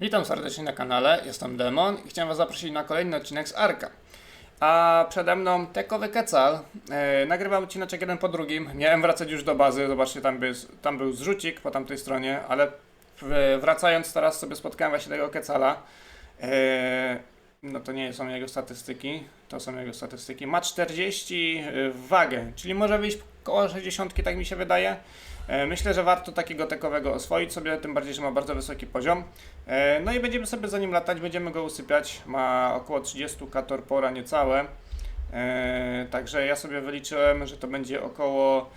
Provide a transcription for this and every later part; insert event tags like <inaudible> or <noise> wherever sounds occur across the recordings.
Witam serdecznie na kanale, jestem Demon i chciałem Was zaprosić na kolejny odcinek z Arka. A przede mną tekowy kecal. E, nagrywam odcinek jeden po drugim. Miałem wracać już do bazy, zobaczcie, tam, by, tam był zrzucik po tamtej stronie, ale w, wracając teraz sobie spotkałem właśnie tego kecala. E, no to nie są jego statystyki, to są jego statystyki. Ma 40 w wagę, czyli może wyjść koło 60, tak mi się wydaje. E, Myślę, że warto takiego tekowego oswoić sobie, tym bardziej, że ma bardzo wysoki poziom. E, No i będziemy sobie za nim latać, będziemy go usypiać. Ma około 30 k torpora niecałe. E, Także ja sobie wyliczyłem, że to będzie około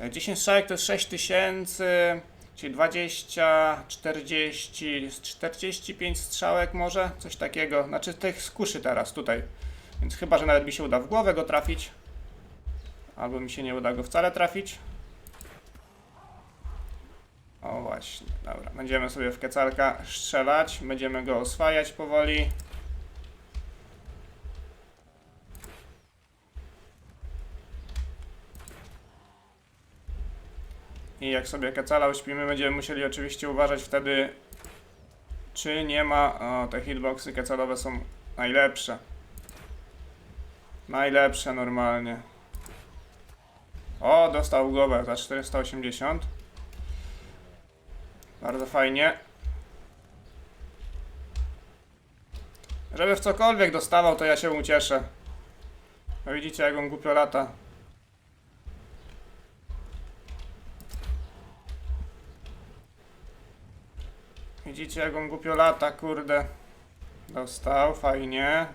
e, 10 strzałek to jest 6000, czyli 20, 40, z 45 strzałek może, coś takiego. Znaczy tych z kuszy teraz tutaj. Więc chyba, że nawet mi się uda w głowę go trafić. Albo mi się nie uda go wcale trafić. O właśnie, dobra. Będziemy sobie w kecalka strzelać, będziemy go oswajać powoli. I jak sobie kecala uśpimy, będziemy musieli oczywiście uważać wtedy, czy nie ma... O, te hitboxy kecalowe są najlepsze. Najlepsze normalnie. O, dostał głowę za 480. Bardzo fajnie. Żeby w cokolwiek dostawał, to ja się ucieszę. No widzicie, jak on głupio lata. Widzicie, jak on głupio lata, kurde. Dostał, fajnie.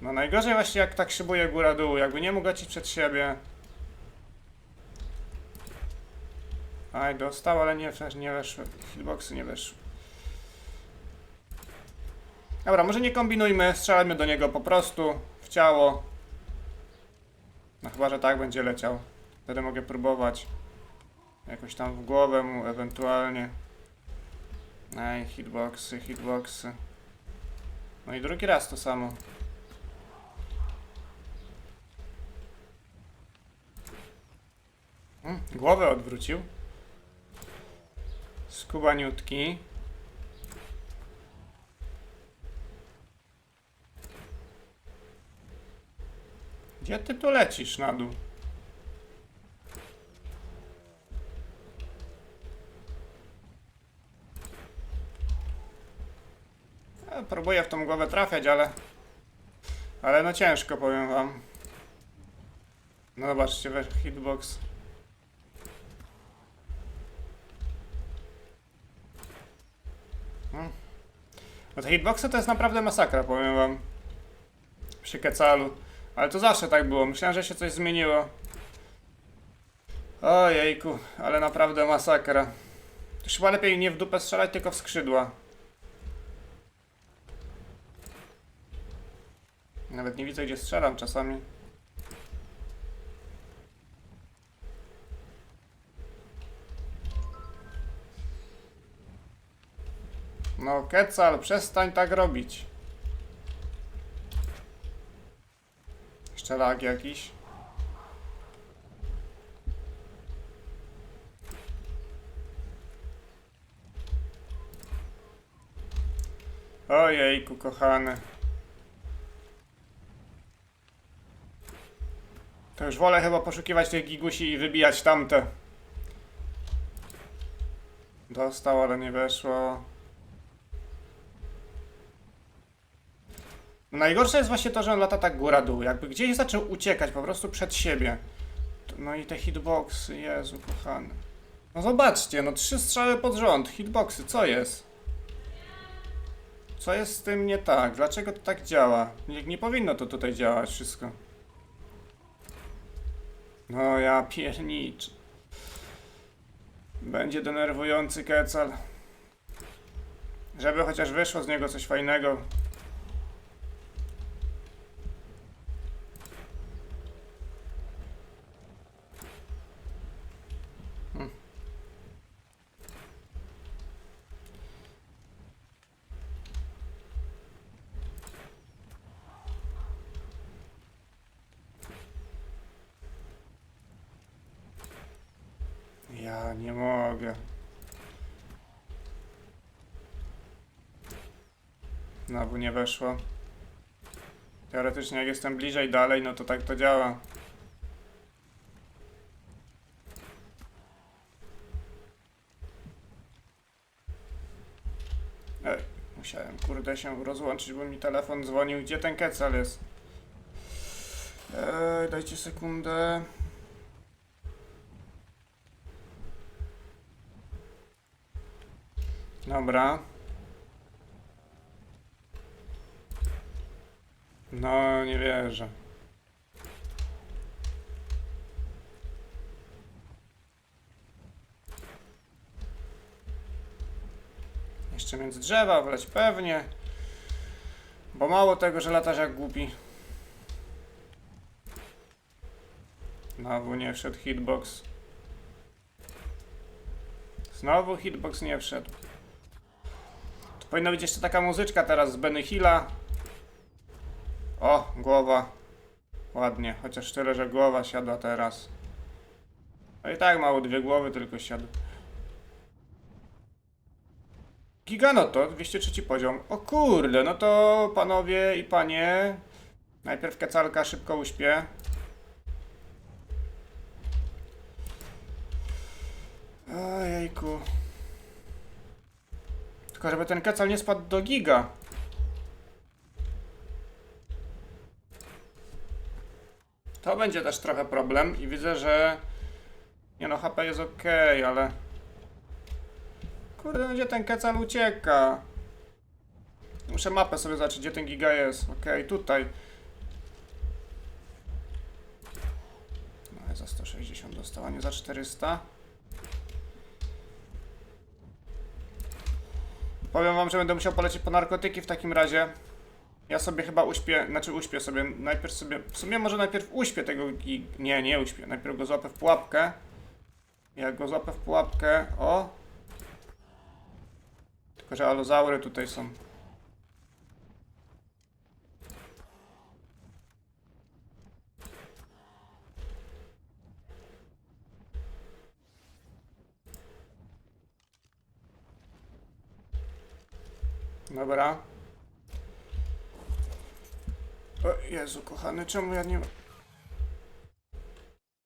No najgorzej właśnie jak tak szybuje góra-dół, jakby nie mógł lecieć przed siebie. Aj, dostał, ale nie, nie weszły. Hitboxy nie weszły. Dobra, może nie kombinujmy, strzelajmy do niego po prostu w ciało. No chyba, że tak będzie leciał. Wtedy mogę próbować. Jakoś tam w głowę mu ewentualnie. Aj, hitboxy, hitboxy. No i drugi raz to samo. Hmm, głowę odwrócił. Skubaniutki. Gdzie ty tu lecisz na dół? Ja próbuję w tą głowę trafiać, ale... Ale no ciężko, powiem wam. No zobaczcie, hitbox. No te hitboxy to jest naprawdę masakra, powiem wam. Przy kecalu. Ale to zawsze tak było. Myślałem, że się coś zmieniło. Ojejku, ale naprawdę masakra. To chyba lepiej nie w dupę strzelać, tylko w skrzydła. Nawet nie widzę, gdzie strzelam czasami. No, Kecal, przestań tak robić. Jeszcze jakiś. Ojejku, kochany. To już wolę chyba poszukiwać tych gigusi i wybijać tamte. Dostał, ale nie weszło. Najgorsze jest właśnie to, że on lata tak góra-dół. Jakby gdzieś zaczął uciekać po prostu przed siebie. No i te hitboxy, Jezu kochany. No zobaczcie, no trzy strzały pod rząd, hitboxy, co jest? Co jest z tym nie tak? Dlaczego to tak działa? Nie, nie powinno to tutaj działać wszystko. No ja pierniczę. Będzie denerwujący kecal. Żeby chociaż wyszło z niego coś fajnego. Ja nie mogę. Weszło. Teoretycznie jak jestem bliżej dalej, no to tak to działa. Ej, musiałem kurde się rozłączyć, bo mi telefon dzwonił. Gdzie ten kecal jest? Ej, dajcie sekundę. Dobra. No, nie wierzę. Jeszcze między drzewa wleć pewnie. Bo mało tego, że latasz jak głupi. Znowu nie wszedł hitbox. Znowu hitbox nie wszedł. Tu powinna być jeszcze taka muzyczka teraz z Benny Hilla. O, głowa. Ładnie, chociaż tyle, że głowa siadła teraz. No i tak mało dwie głowy tylko siadł. Giganoto, 203 poziom. O kurde, no to panowie i panie. Najpierw kecalka szybko uśpię. Ojejku. Tylko żeby ten kecal nie spadł do giga. To będzie też trochę problem i widzę, że... Nie no, HP jest ok, ale... Kurde, no gdzie ten kecal ucieka? Muszę mapę sobie zobaczyć, gdzie ten giga jest. Okej, tutaj. No, za 160 dostał, a nie za 400. Powiem wam, że będę musiał polecieć po narkotyki w takim razie. Ja sobie chyba uśpię, znaczy uśpię sobie, najpierw sobie, w sumie może najpierw uśpię tego gig... Nie, nie uśpię, najpierw go złapę w pułapkę. Jak go złapę w pułapkę, o! Tylko, że alozaury tutaj są. Dobra. O Jezu, kochany, czemu ja nie...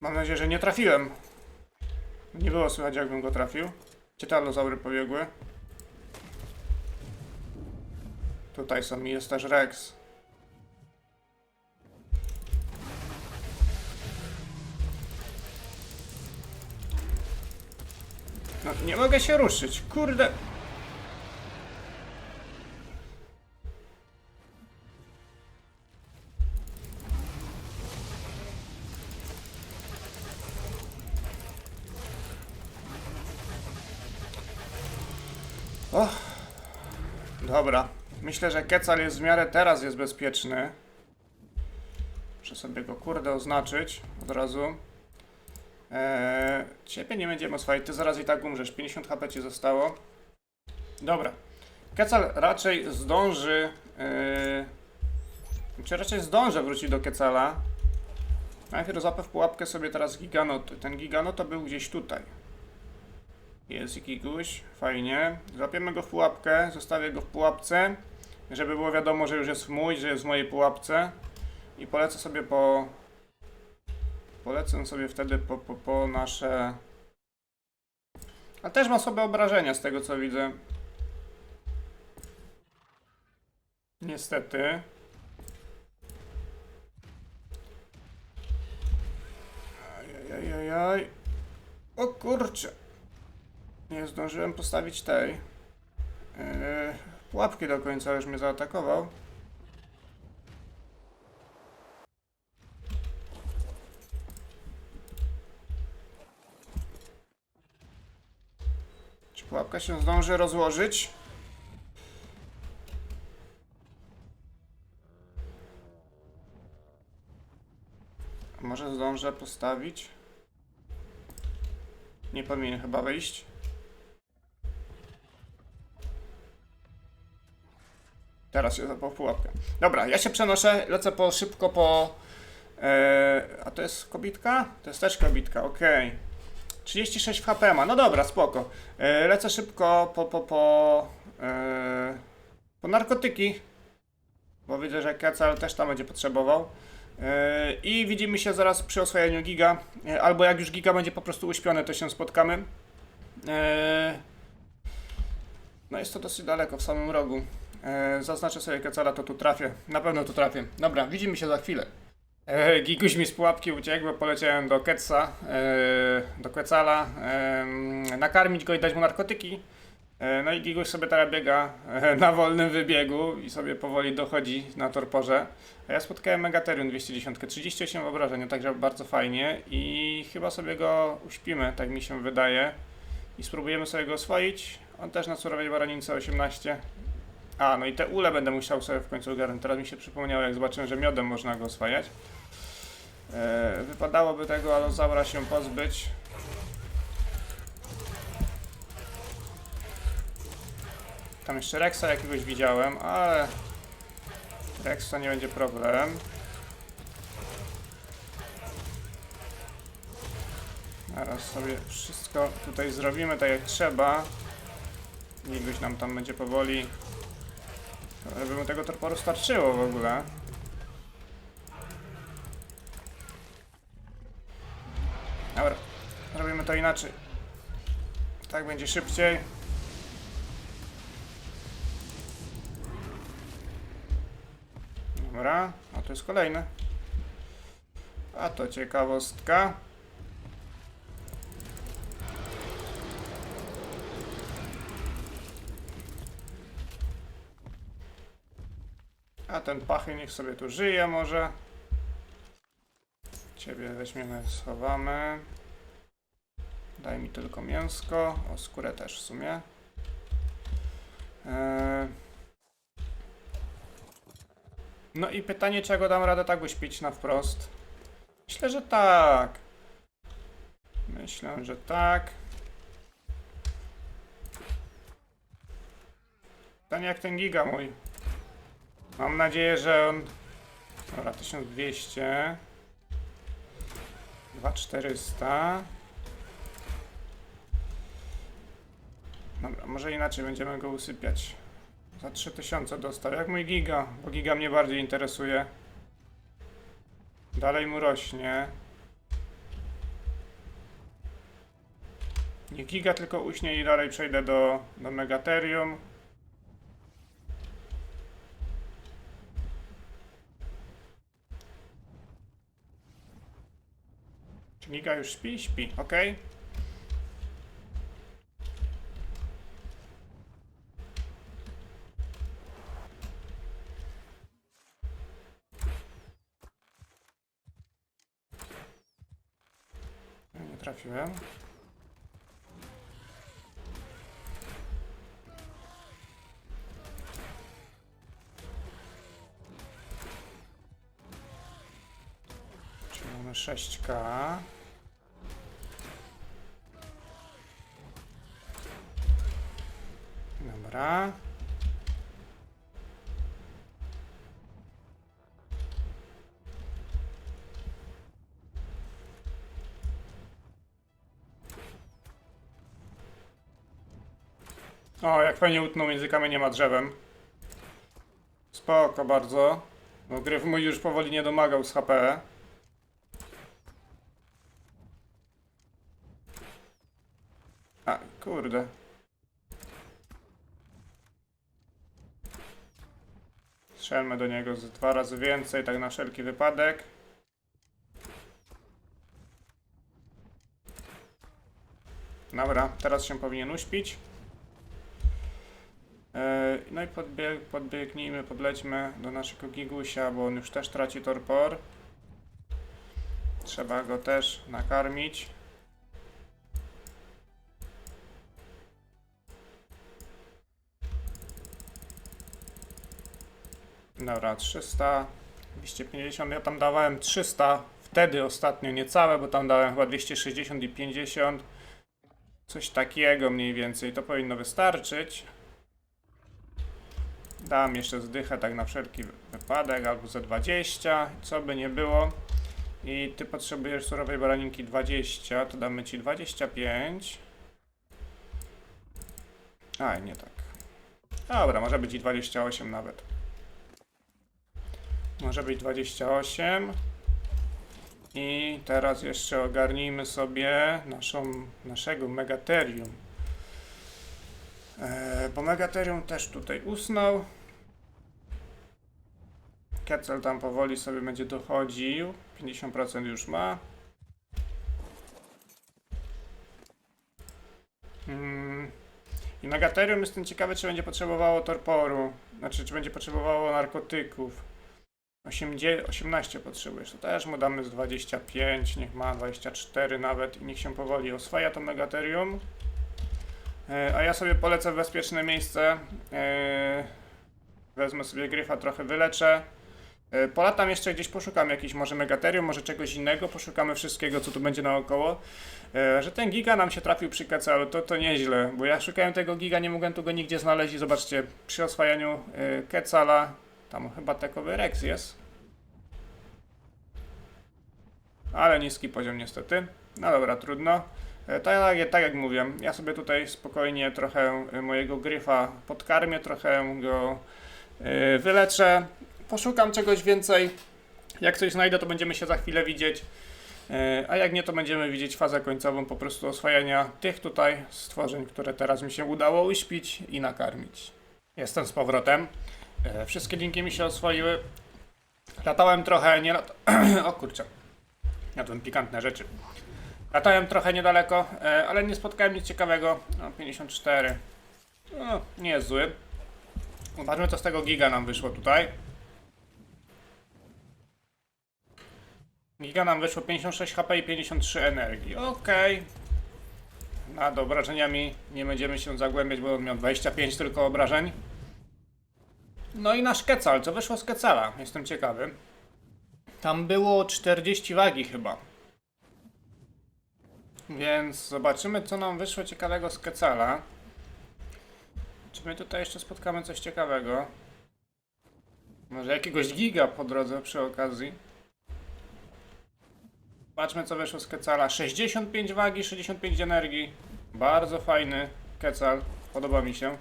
Mam nadzieję, że nie trafiłem. Nie było słychać, jakbym go trafił. Alozaury pobiegły? Tutaj są jest też Rex. No, nie mogę się ruszyć, kurde. Myślę, że Kecal jest w miarę teraz jest bezpieczny. Muszę sobie go kurde oznaczyć od razu. Eee, ciebie nie będziemy oswajać, ty zaraz i tak umrzesz. 50 HP ci zostało. Dobra. Kecal raczej zdąży. Eee, czy raczej zdążę wrócić do Kecala. Najpierw zapę w pułapkę sobie teraz Giganoty. Ten Giganot to był gdzieś tutaj. Jest Giguś, fajnie. Złapiemy go w pułapkę, zostawię go w pułapce, żeby było wiadomo, że już jest mój, że jest w mojej pułapce. I polecę sobie po... Polecę sobie wtedy po, po, po nasze... A też ma sobie obrażenia z tego co widzę. Niestety. Ajajajaj. O kurczę. Nie zdążyłem postawić tej yy, pułapki do końca, już mnie zaatakował. Czy pułapka się zdąży rozłożyć? Może zdążę postawić? Nie powinien chyba wyjść. Teraz się w pułapkę. Dobra, ja się przenoszę, lecę po szybko po... E, a to jest kobitka? To jest też kobitka, okej. 36 w HP ma, no dobra, spoko. E, lecę szybko po, po, po, e, po narkotyki. Bo widzę, że Kecal też tam będzie potrzebował. I widzimy się zaraz przy oswojeniu Giga. Albo jak już Giga będzie po prostu uśpiony, to się spotkamy. No jest to dosyć daleko, w samym rogu. Yy, Zaznaczę sobie Kecala, to tu trafię. Na pewno tu trafię. Dobra, widzimy się za chwilę. E, Giguś mi z pułapki uciekł, bo poleciałem do Ketsa, e, do e, nakarmić go i dać mu narkotyki. E, no i Giguś sobie teraz biega e, na wolnym wybiegu i sobie powoli dochodzi na torporze. A ja spotkałem Megaterium 210, 38 obrażeń, także bardzo fajnie i chyba sobie go uśpimy, tak mi się wydaje. I spróbujemy sobie go oswoić. On też na surowej baranince 18. A, no i te ule będę musiał sobie w końcu ogarnąć. Teraz mi się przypomniało, jak zobaczyłem, że miodem można go oswajać. E, wypadałoby tego alozaura się pozbyć. Tam jeszcze Rexa jakiegoś widziałem, ale Rex to nie będzie problem. Zaraz sobie wszystko tutaj zrobimy tak jak trzeba. Nigoś nam tam będzie powoli żeby mu tego torporu starczyło w ogóle. Dobra, robimy to inaczej. Tak będzie szybciej. Dobra, a to jest kolejny. A to ciekawostka. Ten pachy niech sobie tu żyje może. Ciebie weźmiemy, schowamy. Daj mi tylko mięsko. O, skórę też w sumie. Eee. No i pytanie, czego dam radę tak uśpić na wprost? Myślę, że tak. Myślę, że tak. Pytanie jak ten giga mój. Mam nadzieję, że on... Dobra, 1200. 2400. Dobra, może inaczej będziemy go usypiać. Za 3000 dostał. Jak mój giga, bo giga mnie bardziej interesuje. Dalej mu rośnie. Nie giga, tylko uśnie i dalej przejdę do, do Megaterium. Giga już śpi? Śpi, ok. Nie trafiłem. Czyli 6K. Dobra. O, jak fajnie utnął między kamieniem a drzewem. Spoko bardzo. Bo gryf mój już powoli nie domagał z HP. A, kurde. Strzelmy do niego z dwa razy więcej, tak na wszelki wypadek. Dobra, teraz się powinien uśpić. E, No i podbieg, podbiegnijmy, podlećmy do naszego gigusia, bo on już też traci torpor. Trzeba go też nakarmić. Dobra, 300, 250, ja tam dawałem 300, wtedy ostatnio niecałe, bo tam dałem chyba 260 i 50. Coś takiego mniej więcej, to powinno wystarczyć. Dam jeszcze zdychę tak na wszelki wypadek, albo za 20, co by nie było. I ty potrzebujesz surowej baraninki 20, to damy ci 25. A, nie tak. Dobra, może być i 28 nawet. Może być 28. I teraz jeszcze ogarnijmy sobie naszą, naszego Megaterium. E, bo Megaterium też tutaj usnął. Ketzel tam powoli sobie będzie dochodził. 50% już ma. Mm. I Megaterium jestem ciekawy, czy będzie potrzebowało torporu. Znaczy, czy będzie potrzebowało narkotyków. 8, 18 potrzebujesz, to też mu damy z 25, niech ma 24 nawet i niech się powoli oswaja to Megaterium. E, a ja sobie polecę w bezpieczne miejsce. E, wezmę sobie gryfa, trochę wyleczę. E, Polatam jeszcze gdzieś, poszukam jakiś może Megaterium, może czegoś innego, poszukamy wszystkiego, co tu będzie naokoło. Że ten giga nam się trafił przy Kecelu, to, to nieźle, bo ja szukałem tego giga, nie mogłem tu go nigdzie znaleźć i zobaczcie, przy oswajaniu Kecala, tam chyba takowy Rex jest. Ale niski poziom niestety. No dobra, trudno. E, Tak, tak jak mówię, ja sobie tutaj spokojnie trochę e, mojego gryfa podkarmię, trochę go e, wyleczę. Poszukam czegoś więcej. Jak coś znajdę, to będziemy się za chwilę widzieć. A jak nie, to będziemy widzieć fazę końcową po prostu oswajania tych tutaj stworzeń, które teraz mi się udało uśpić i nakarmić. Jestem z powrotem. E, Wszystkie linki mi się oswoiły. Latałem trochę, nie lat... <clears throat> o kurczę. Jadłem pikantne rzeczy. Latałem trochę niedaleko, e, ale nie spotkałem nic ciekawego. No, 54. No, nie jest zły. Zobaczmy, co z tego giga nam wyszło tutaj. Giga nam wyszło 56 HP i 53 energii. Okej. Nad obrażeniami nie będziemy się zagłębiać, bo on miał 25 tylko obrażeń. No i nasz Kecal, co wyszło z Kecala? Jestem ciekawy. Tam było 40 wagi chyba. Więc zobaczymy, co nam wyszło ciekawego z Kecala. Czy my tutaj jeszcze spotkamy coś ciekawego? Może jakiegoś giga po drodze przy okazji. Patrzmy, co wyszło z Kecala. 65 wagi, 65 energii. Bardzo fajny Kecal. Podoba mi się.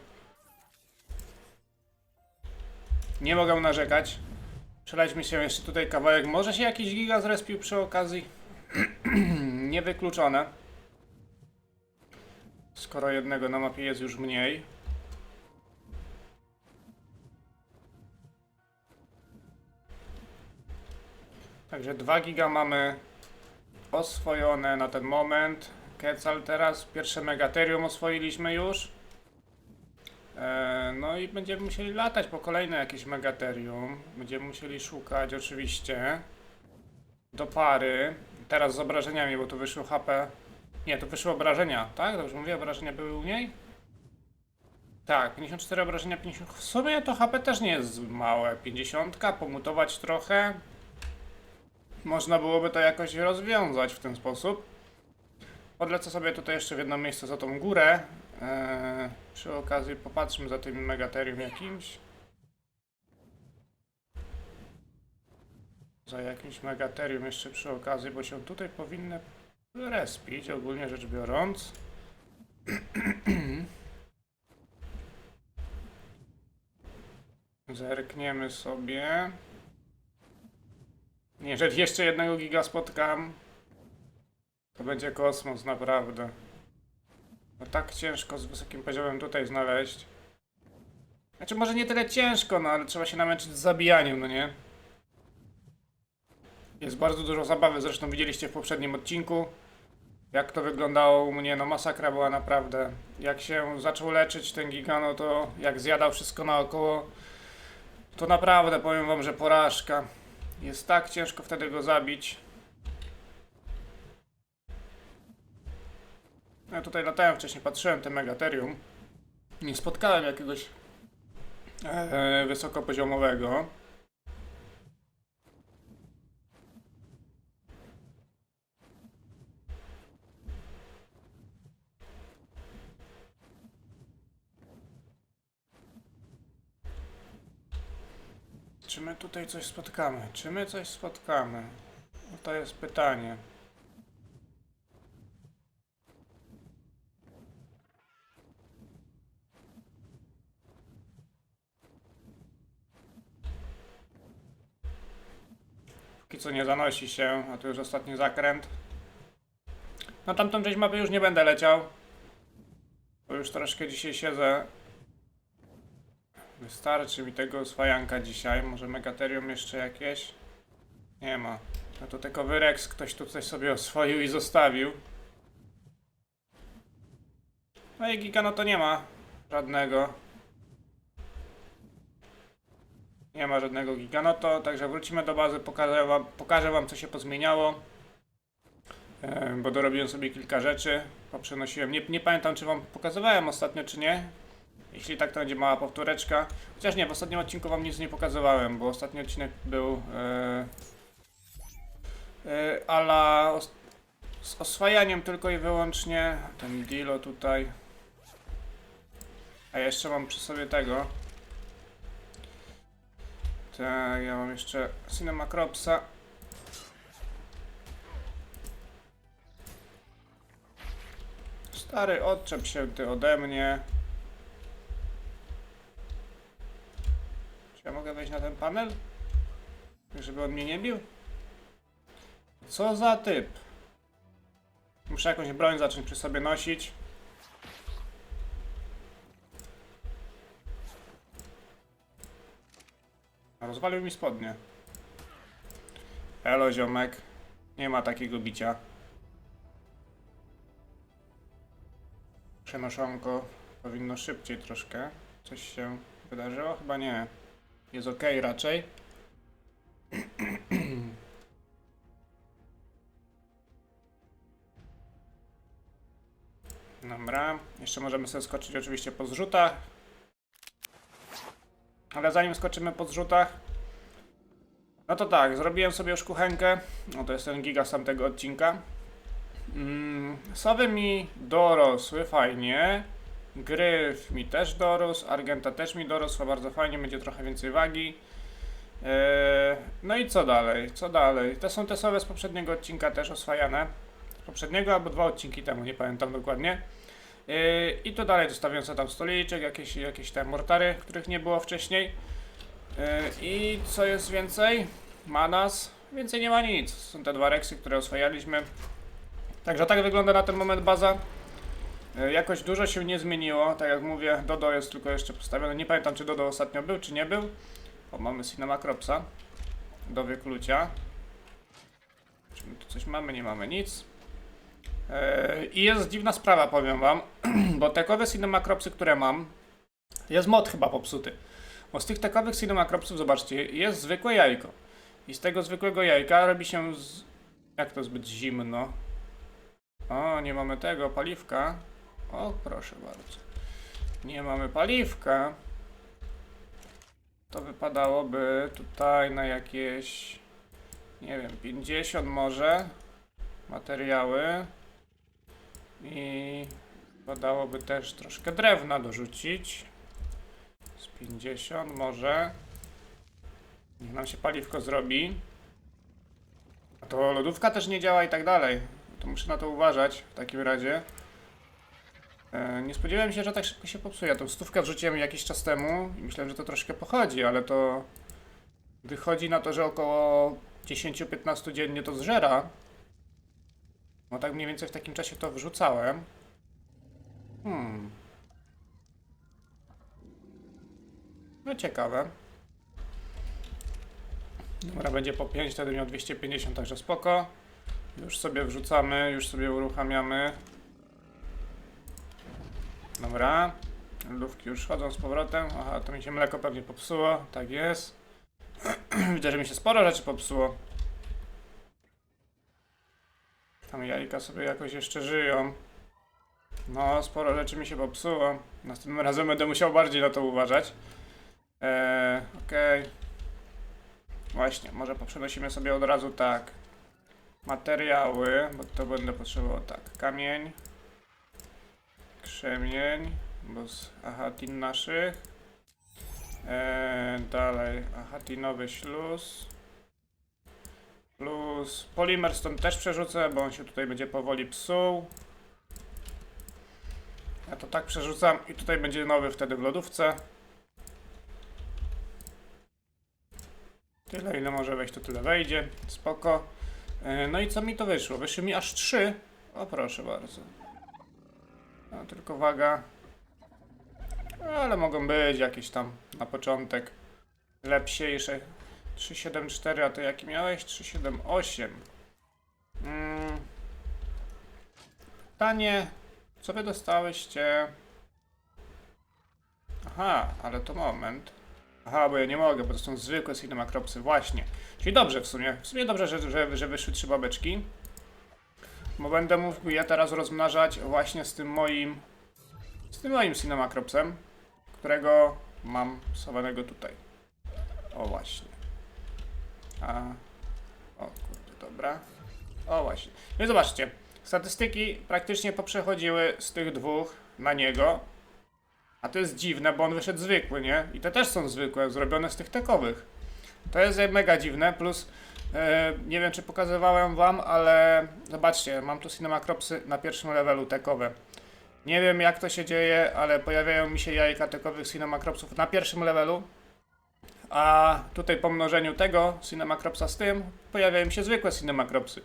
Nie mogę narzekać. Przelećmy się jeszcze tutaj kawałek. Może się jakiś giga zrespił przy okazji. <clears throat> Niewykluczone. Skoro jednego na mapie jest już mniej. Także 2 giga mamy oswojone na ten moment. Quetzal teraz, pierwsze Megaterium oswoiliśmy już. E, no i będziemy musieli latać po kolejne jakieś Megaterium. Będziemy musieli szukać oczywiście do pary. Teraz z obrażeniami, bo tu wyszło HP. Nie, tu wyszły obrażenia, tak? Dobrze mówię, obrażenia były u niej? Tak, 54 obrażenia, 50. W sumie to HP też nie jest małe. 50, pomutować trochę. Można byłoby to jakoś rozwiązać w ten sposób. Podlecę sobie tutaj jeszcze w jedno miejsce za tą górę. Eee, przy okazji popatrzmy za tym megaterium jakimś. Za jakimś megaterium jeszcze przy okazji, bo się tutaj powinny respić, ogólnie rzecz biorąc. <clears throat> Zerkniemy sobie. Jeżeli jeszcze jednego giga spotkam, to będzie kosmos, naprawdę. No tak ciężko z wysokim poziomem tutaj znaleźć. Znaczy może nie tyle ciężko, no ale trzeba się namęczyć z zabijaniem, no nie? Jest bardzo dużo zabawy, zresztą widzieliście w poprzednim odcinku. Jak to wyglądało u mnie, no masakra była naprawdę. Jak się zaczął leczyć ten gigano, to jak zjadał wszystko naokoło, to naprawdę powiem wam, że porażka. Jest tak ciężko wtedy go zabić. Ja tutaj latałem wcześniej, patrzyłem te megaterium. Nie spotkałem jakiegoś e, wysokopoziomowego. Czy my tutaj coś spotkamy? Czy my coś spotkamy? No to jest pytanie. Co nie zanosi się, a tu już ostatni zakręt. Na tamtą część mapy już nie będę leciał. Bo już troszkę dzisiaj siedzę. Wystarczy mi tego oswajanka dzisiaj. Może megaterium jeszcze jakieś? Nie ma. No to tylko Wyrex ktoś tu coś sobie oswoił i zostawił. No i giga no to nie ma żadnego. Nie ma żadnego giganoto, także wrócimy do bazy, pokażę wam, pokażę wam co się pozmieniało. Bo dorobiłem sobie kilka rzeczy, poprzenosiłem. Nie, nie pamiętam czy wam pokazywałem ostatnio czy nie. Jeśli tak to będzie mała powtóreczka. Chociaż nie, w ostatnim odcinku wam nic nie pokazywałem, bo ostatni odcinek był e, e, ala os, z oswajaniem tylko i wyłącznie. Ten Dilo tutaj. A jeszcze mam przy sobie tego. Tak, ja mam jeszcze Cinemacropsa. Stary, odczep się ty ode mnie. Czy ja mogę wejść na ten panel? Żeby on mnie nie bił? Co za typ? Muszę jakąś broń zacząć przy sobie nosić. Rozwalił mi spodnie. Elo ziomek. Nie ma takiego bicia. Przenoszonko powinno szybciej troszkę. Coś się wydarzyło? Chyba nie. Jest ok raczej. <clears throat> Dobra. Jeszcze możemy sobie skoczyć oczywiście po zrzutach. Ale zanim skoczymy po zrzutach, no to tak, zrobiłem sobie już kuchenkę. No to jest ten giga z tamtego odcinka. Mm, sowy mi dorosły fajnie. Gryf mi też dorósł, Argenta też mi dorosła bardzo fajnie, będzie trochę więcej wagi. Eee, no i co dalej? Co dalej? To są te sowy z poprzedniego odcinka też oswajane. Z poprzedniego albo dwa odcinki temu, nie pamiętam dokładnie. Yy, I tu dalej zostawiam sobie tam stoliczek, jakieś, jakieś te mortary, których nie było wcześniej. Yy, I co jest więcej? Manas. Więcej nie ma nic. Są te dwa reksy, które oswajaliśmy. Także tak wygląda na ten moment baza. Yy, jakoś dużo się nie zmieniło. Tak jak mówię, Dodo jest tylko jeszcze postawiony. Nie pamiętam, czy Dodo ostatnio był, czy nie był. O, mamy Cinemacropsa do wyklucia. Czy my tu coś mamy? Nie mamy nic. I jest dziwna sprawa, powiem wam, <clears throat> bo tekowe cinemacropsy, które mam, jest mod chyba popsuty. Bo z tych tekowych cinemacropsów, zobaczcie, jest zwykłe jajko. I z tego zwykłego jajka robi się z... Jak to zbyt zimno? O, nie mamy tego, paliwka. O, proszę bardzo. Nie mamy paliwka. To wypadałoby tutaj na jakieś... Nie wiem, 50 może materiały. I podałoby też troszkę drewna dorzucić. Z 50 może. Niech nam się paliwko zrobi. A to lodówka też nie działa i tak dalej. To muszę na to uważać w takim razie. E, nie spodziewałem się, że tak szybko się popsuje. Tą stówkę wrzuciłem jakiś czas temu i myślałem, że to troszkę pochodzi, ale to wychodzi na to, że około 10-15 dziennie to zżera. No tak mniej więcej w takim czasie to wrzucałem. Hmm. No ciekawe. Dobra, będzie po 5, wtedy miał 250, także spoko. Już sobie wrzucamy, już sobie uruchamiamy. Dobra. Lówki już chodzą z powrotem. Aha, to mi się mleko pewnie popsuło. Tak jest. <clears throat> Widzę, że mi się sporo rzeczy popsuło. Tam jajka sobie jakoś jeszcze żyją. No, sporo rzeczy mi się popsuło. Następnym razem będę musiał bardziej na to uważać. Eee, okej. Właśnie, może poprzenosimy sobie od razu tak. Materiały, bo to będę potrzebował tak. Kamień. Krzemień, bo z achatin naszych. Eee, dalej, achatinowy śluz. Plus polimer stąd też przerzucę, bo on się tutaj będzie powoli psuł. Ja to tak przerzucam i tutaj będzie nowy wtedy w lodówce. Tyle, ile może wejść, to tyle wejdzie. Spoko. E, No i co mi to wyszło? Wyszły mi aż trzy. O proszę bardzo. No, tylko waga. Ale mogą być jakieś tam na początek lepsiejsze. 374, a to jaki miałeś? 378. Mm. Pytanie, co wy dostałyście? Aha, ale to moment. Aha, bo ja nie mogę, bo to są zwykłe cinemakropsy, właśnie. Czyli dobrze w sumie. W sumie dobrze, że, że, że wyszły trzy babeczki. Bo będę mógł je teraz rozmnażać właśnie z tym moim... Z tym moim cinemakropsem, którego mam schowanego tutaj. O właśnie. A... O kurde, dobra. O właśnie. No zobaczcie. Statystyki praktycznie poprzechodziły z tych dwóch na niego. A to jest dziwne, bo on wyszedł zwykły, nie? I te też są zwykłe, zrobione z tych tekowych. To jest mega dziwne, plus e, nie wiem czy pokazywałem wam, ale zobaczcie, mam tu cinemakropsy na pierwszym levelu tekowe. Nie wiem jak to się dzieje, ale pojawiają mi się jajka tekowych cinemakropsów na pierwszym levelu. A tutaj po mnożeniu tego cinemakropsa z tym pojawiają się zwykłe cinemakropsy.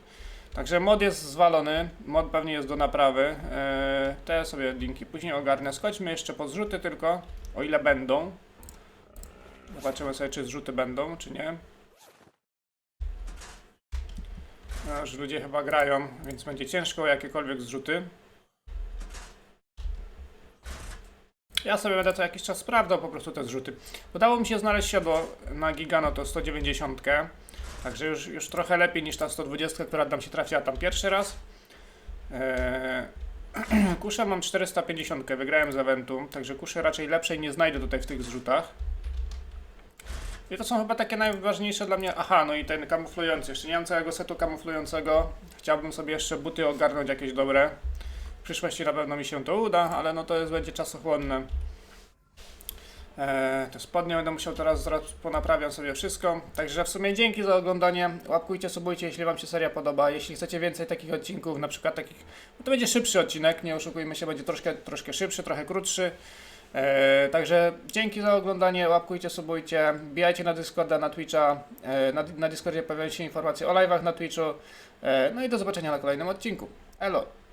Także mod jest zwalony, mod pewnie jest do naprawy. Eee, te sobie linki później ogarnę. Skończmy jeszcze po zrzuty tylko, o ile będą. Zobaczymy sobie, czy zrzuty będą, czy nie. No, już ludzie chyba grają, więc będzie ciężko jakiekolwiek zrzuty. Ja sobie będę co jakiś czas sprawdzał po prostu te zrzuty. Udało mi się znaleźć siodło na Gigano to 190. Także już, już trochę lepiej niż ta 120, która nam się trafiła tam pierwszy raz. Eee, <clears throat> kuszę mam 450, wygrałem z eventu, także kuszę raczej lepszej nie znajdę tutaj w tych zrzutach. I to są chyba takie najważniejsze dla mnie. Aha, no i ten kamuflujący. Jeszcze nie mam całego setu kamuflującego. Chciałbym sobie jeszcze buty ogarnąć jakieś dobre. Przyszłości na pewno mi się to uda, ale no to jest, będzie czasochłonne. Eee, te spodnie będę musiał teraz zaraz sobie wszystko. Także w sumie dzięki za oglądanie. Łapkujcie, subujcie, jeśli Wam się seria podoba. Jeśli chcecie więcej takich odcinków, na przykład takich. No to będzie szybszy odcinek, nie oszukujmy się, będzie troszkę, troszkę szybszy, trochę krótszy. Eee, także dzięki za oglądanie, łapkujcie, subujcie, bijajcie na Discorda, na Twitcha. Eee, na, na Discordzie pojawiają się informacje o live'ach na Twitchu. Eee, no i do zobaczenia na kolejnym odcinku. Elo!